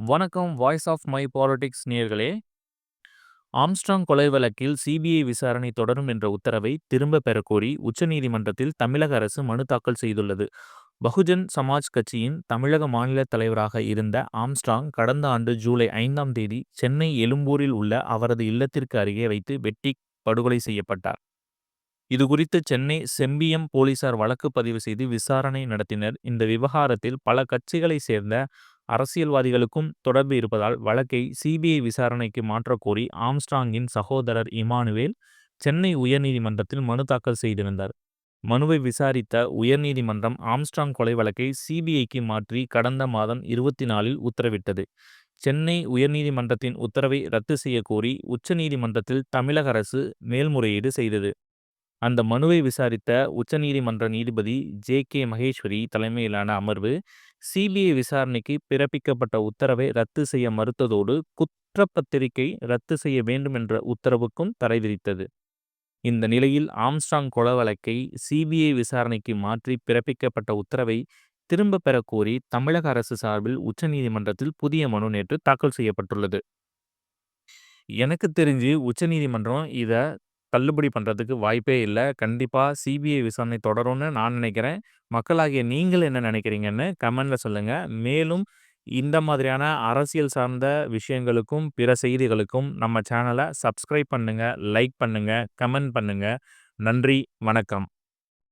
வணக்கம் voice of my politics நேர்களே Armstrong கொலை வழக்கில் சிபிஐ விசாரணை தொடரும் என்ற உத்தரவை திரும்ப பெறக்கோரி உச்சநீதிமன்றத்தில் தமிழக அரசு மனு தாக்கல் செய்துள்ளது. பகுஜன் சமாஜ் கட்சியின் தமிழக மாநில தலைவராக இருந்த ஆம்ஸ்ட்ராங் கடந்த ஆண்டு ஜூலை ஐந்தாம் தேதி சென்னை எழும்பூரில் உள்ள அவரது இல்லத்திற்கு அருகே வைத்து வெட்டி படுகொலை செய்யப்பட்டார். இதுகுறித்து சென்னை செம்பியம் போலீசார் வழக்கு பதிவு செய்து விசாரணை நடத்தினர். இந்த விவகாரத்தில் பல கட்சிகளை சேர்ந்த அரசியல்வாதிகளுக்கும் தொடர்பு இருப்பதால் வழக்கை சிபிஐ விசாரணைக்கு மாற்றக்கோரி ஆம்ஸ்ட்ராங்கின் சகோதரர் இமானுவேல் சென்னை உயர்நீதிமன்றத்தில் மனு தாக்கல் செய்திருந்தார். மனுவை விசாரித்த உயர்நீதிமன்றம் ஆம்ஸ்ட்ராங் கொலை வழக்கை சிபிஐக்கு மாற்றி கடந்த மாதம் இருபத்தி நாலில் உத்தரவிட்டது. சென்னை உயர்நீதிமன்றத்தின் உத்தரவை ரத்து செய்யக்கோரி உச்சநீதிமன்றத்தில் தமிழக அரசு மேல்முறையீடு செய்தது. அந்த மனுவை விசாரித்த உச்சநீதிமன்ற நீதிபதி ஜே. கே. மகேஸ்வரி தலைமையிலான அமர்வு சிபிஐ விசாரணைக்கு பிறப்பிக்கப்பட்ட உத்தரவை ரத்து செய்ய மறுத்ததோடு குற்றப்பத்திரிகை ரத்து செய்ய வேண்டும் என்ற உத்தரவுக்கும் தடை விதித்தது. இந்த நிலையில் ஆம்ஸ்டாங் கொலை வழக்கை சிபிஐ விசாரணைக்கு மாற்றி பிறப்பிக்கப்பட்ட உத்தரவை திரும்ப பெற கோரி தமிழக அரசு சார்பில் உச்சநீதிமன்றத்தில் புதிய மனு நேற்று தாக்கல் செய்யப்பட்டுள்ளது. எனக்கு தெரிஞ்சு உச்சநீதிமன்றம் இதை தள்ளுபடி பண்ணுறதுக்கு வாய்ப்பே இல்லை கண்டிப்பாக சிபிஐ விசாரணை தொடரும்னு நான் நினைக்கிறேன். மக்களாகிய நீங்கள் என்ன நினைக்கிறீங்கன்னு கமெண்ட்டில் சொல்லுங்கள் மேலும் இந்த மாதிரியான அரசியல் சார்ந்த விஷயங்களுக்கும், பிற செய்திகளுக்கும் நம்ம சேனலை சப்ஸ்கிரைப் பண்ணுங்கள் லைக் பண்ணுங்கள் கமெண்ட் பண்ணுங்கள் நன்றி, வணக்கம்.